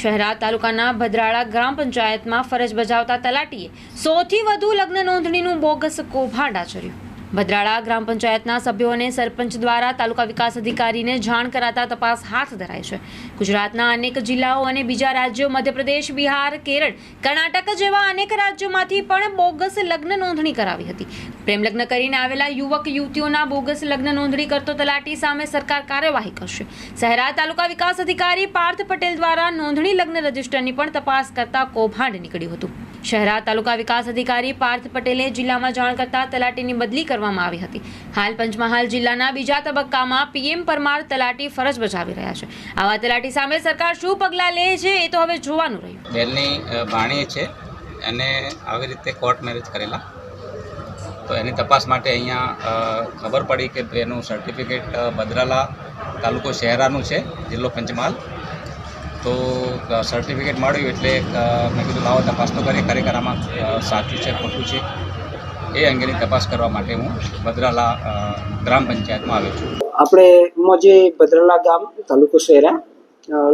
શહેરા તાલુકાના ભદ્રાળા ગ્રામ પંચાયતમાં ફરજ બજાવતા તલાટીએ સૌથી વધુ લગ્ન નોંધણીનું બોગસ કૌભાંડ આચર્યું. ભદ્રાળા ગ્રામ પંચાયતના સભ્યોને સરપંચ દ્વારા તાલુકા વિકાસ અધિકારીને જાણ કરાતા તપાસ હાથ ધરાઈ છે. ગુજરાતના અનેક જિલ્લાઓ અને બીજા રાજ્યો, મધ્યપ્રદેશ, બિહાર, કેરળ, કર્ણાટક જેવા અનેક રાજ્યોમાંથી પણ બોગસ લગ્ન નોંધણી કરાવી હતી. પ્રેમ લગ્ન કરીને આવેલા યુવક યુવતીઓના બોગસ લગ્ન નોંધણી કરતો તલાટી સામે સરકાર કાર્યવાહી કરશે. શહેરા તાલુકા વિકાસ અધિકારી પાર્થ પટેલ દ્વારા નોંધણી લગ્ન રજિસ્ટરની પણ તપાસ કરતા કૌભાંડ નીકળ્યું હતું. શહેરા તાલુકા વિકાસ અધિકારી પાર્થ પટેલે જિલ્લામાં જાણ કરતા તલાટીની બદલી કરવામાં આવી હતી. હાલ પંચમહાલ જિલ્લાના બીજા તબક્કામાં પીએમ પરમાર તલાટી ફરજ બજાવી રહ્યા છે. આવા તલાટી સામે સરકાર શું પગલાં લે છે એ તો હવે જોવાનું રહ્યું. જેલની ભાણી છે અને આવી રીતે કોર્ટ મેરેજ કરેલા. તો એની તપાસ માટે અહીંયા ખબર પડી કે એનું સર્ટિફિકેટ બદરાલા તાલુકો શહેરાનું છે, જિલ્લો પંચમહાલ. તો સર્ટિફિકેટ મળ્યું એટલે મેં કીધું, લાવો, તપાસ તો કરીએ. ખરેખર આમાં સાચું છે, ખોટું છે, એ અંગેની તપાસ કરવા માટે હું ભદ્રાલા ગ્રામ પંચાયતમાં આવ્યો છું. આપણે જે ભદ્રલા ગામ, તાલુકો શહેરા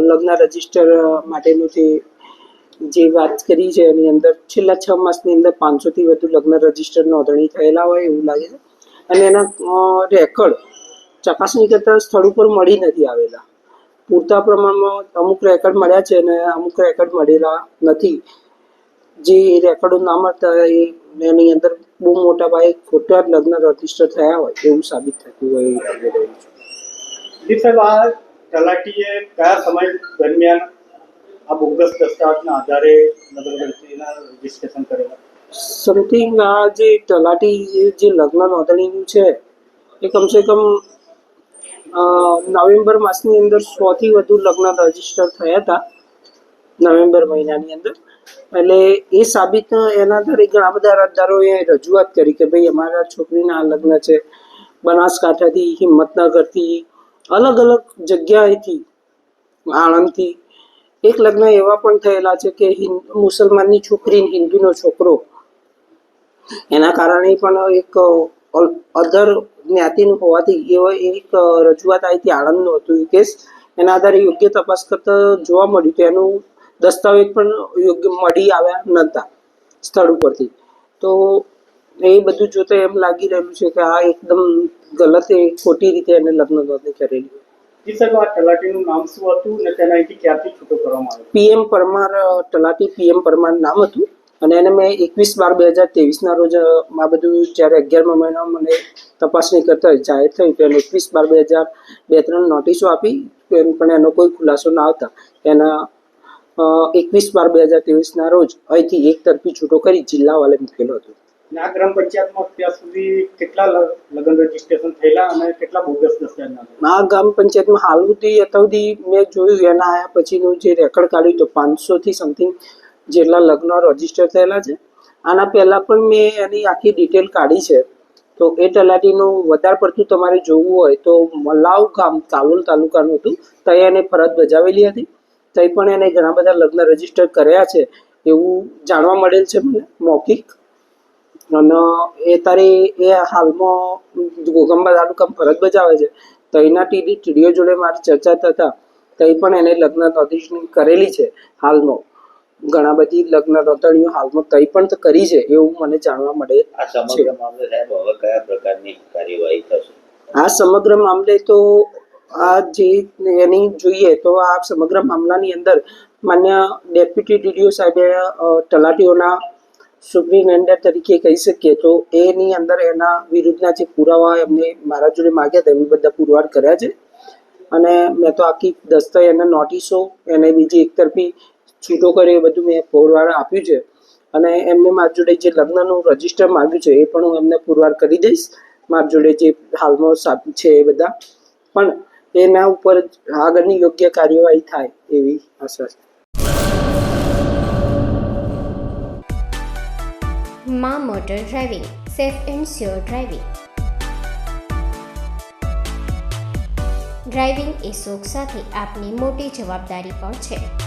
લગ્ન રજિસ્ટર માટેનું જે જે વાત કરી છે, એની અંદર છેલ્લા છ માસની અંદર પાંચસોથી વધુ લગ્ન રજિસ્ટર નોંધણી થયેલા હોય એવું લાગે છે. અને એના રેકોર્ડ ચકાસણી કરતા સ્થળ ઉપર મળી નથી આવેલા. પૂરતા પ્રમાણમાં અમુક રેકોર્ડ મળ્યા છે અને અમુક રેકોર્ડ મળેલા નથી. જે રેકોર્ડો ના મળતા એ એની અંદર બહુ મોટા ભાઈ ખોટા લગ્ન રજિસ્ટર થયા હોય એવું સાબિત થતું હોય એવું લાગી રહ્યું છે. જી સાહેબ આ તલાટીએ કયા સમય દરમિયાન આ બોગસ દસ્તાવેજના આધારે નગરપંચાયતના રજીસ્ટ્રેશન કરેલા? સમથિંગ આ જે તલાટી જે- લગ્ન નોંધણીનું છે એ કમસે કમ નવેમ્બર માસની અંદર સોથી વધુ લગ્ન રજિસ્ટર થયા હતા, નવેમ્બર મહિનાની અંદર. એટલે એ સાબિત એના આધારે ઘણા બધા અરજદારોએ રજૂઆત કરી કે ભાઈ, અમારા છોકરીના આ લગ્ન છે. બનાસકાંઠાથી, હિંમતનગરથી, અલગ અલગ જગ્યાએથી, આણંદથી. એક લગ્ન એવા પણ થયેલા છે કે મુસલમાનની છોકરી હિન્દુનો છોકરો. એના કારણે પણ એક અધર જ્ઞાતિનું હોવાથી એવો એક રજૂઆત આવી હતી આણંદનું હતું એ કેસ એના આધારે યોગ્ય તપાસ કરતા જોવા મળ્યું તો એનું દસ્તાવેજ પણ યોગ્ય મળી આવ્યા નહોતા સ્થળ ઉપરથી. તો એ બધું જોતા એમ લાગી રહ્યું છે કે આ એકદમ ગલત ખોટી રીતે એને લગ્ન નોંધણી કરેલી પીએમ પરમાર તલાટી પીએમ પરમાર નામ હતું. અને એને મેં એકવીસ બાર બે હજાર ત્રેવીસના રોજ આ બધું જ્યારે અગિયારમા મહિનામાં મને તપાસણી કરતા જાહેર થયું તો એને એકવીસ બાર બે હજાર બે ત્રણ નોટિસો આપી પણ એનો કોઈ ખુલાસો ના આવતા એના એકવીસ બાર બે હજાર ત્રેવીસના રોજ અહીંથી એક તરફી છૂટો કરી જિલ્લા વાલે મૂકેલો હતો ના આ ગ્રામ પંચાયતમાં અત્યાર સુધી કેટલા લગ્ન રજીસ્ટ્રેશન થયેલા અને કેટલા બોગસ દસ્તાવેજના હતા? આ ગ્રામ પંચાયતમાં હાલ સુધી અત્યાર સુધી મેં જોયું એના આયા પછીનું જે રેકોર્ડ કાઢ્યું તો પાંચસોથી સમથિંગ જેટલા લગ્ન રજિસ્ટર થયેલા છે. આના પહેલાં પણ મેં એની આખી ડિટેલ કાઢી છે. તો એ તલાટીનું વધારે પડતું તમારે જોવું હોય તો મલાવ ગામ કાલોલ તાલુકાનું હતું. ત્યાં એને ફરજ બજાવેલી હતી. ત્યાં પણ એને ઘણા બધા લગ્ન રજિસ્ટર કર્યા છે. એવું જાણવા મળેલ છે મને, મૌખિક. અને એ તારે એ હાલમાં ગોગંબા તાલુકા ફરજ બજાવે છે. તો ટીડી ટીડીઓ જોડે મારી ચર્ચા થતા, તઈ પણ એને લગ્ન નોંધણી કરેલી છે હાલમાં. ઘણા બધી લગ્ન નોંધણીઓ હાલમાં કઈ પણ કરી છે એવું મને જાણવા મળે આ સમગ્ર મામલે સાહેબ હવે કયા પ્રકારની કાર્યવાહી થશે? આ સમગ્ર મામલે તો આ જે એની જોઈએ તો આ સમગ્ર મામલાની અંદર માન્ય ડેપ્યુટી ડીડીઓ સાહેબે તલાટીઓના સુપ્રિન્ટેન્ડન્ટ તરીકે કહી શકીએ તો એની અંદર એના વિરુદ્ધના જે પુરાવા એમને મારા જોડે માગ્યા હતા એમ બધા પુરવાર કર્યા છે. અને મેં તો આખી દસ્તા એના નોટિસો એને બીજી એકતરફી છૂટો કર્યો એ બધું મેં પુરવાર આપ્યું છે. અને એમને મારી જોડે જે લગ્નનું રજિસ્ટર માગ્યું છે એ પણ હું એમને પુરવાર કરી દઈશ. મારી જોડે જે હાલમાં છે એ બધા. પણ એના ઉપર આગળની યોગ્ય કાર્યવાહી થાય એવી આશા છે. માં motor driving, safe and sure driving. Driving એ શોખ સાથે આપની મોટી જવાબદારી પણ છે.